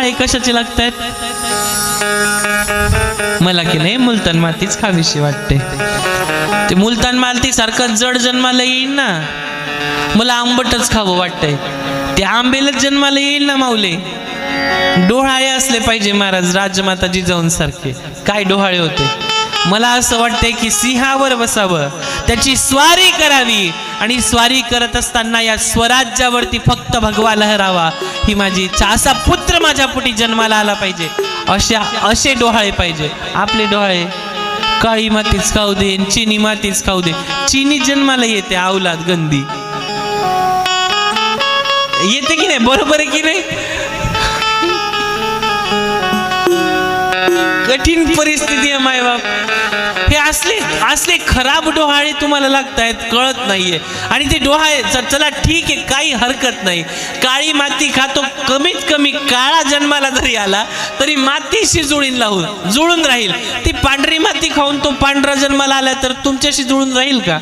कशाचे लागतायत? मला की नाही मुलतान मातीच खावीशी वाटते. ते मुलतान मालती सारखं जड जन्माला येईल ना? मला आंबटच खावं वाटतंय. ते आंबेलच जन्माला येईल ना माऊले? डोहाळे असले पाहिजे महाराज राजमाता जिजाऊन सारखे. काय डोहाळे होते? मला असं वाटतंय की सिंहावर बसावं. त्याची स्वारी करावी. आणि स्वारी करत असताना या स्वराज्यावरती फक्त भगवा लहरावा. ही माझी इच्छा असा पुत्र माझ्या पोटी जन्माला आला पाहिजे. अशा असे डोहाळे पाहिजे. आपले डोहाळे काळी मातीच खाऊ दे चिनी मातीच खाऊ दे. चिनी जन्माला येते अवलाद गंदी. येते की नाही? बरोबर आहे की नाही? कठीण परिस्थिती आहे मायबाप. बाप असले असले खराब डोहाळे तुम्हाला लागतायत कळत नाहीये. आणि ते डोहाळे चला ठीक आहे काही हरकत नाही. काळी माती खातो कमीत कमी काळा जन्माला जरी आला तरी मातीशी जुळीन लावून जुळून राहील. ती पांढरी माती खाऊन तो पांढरा जन्माला आला तर तुमच्याशी जुळून राहील का?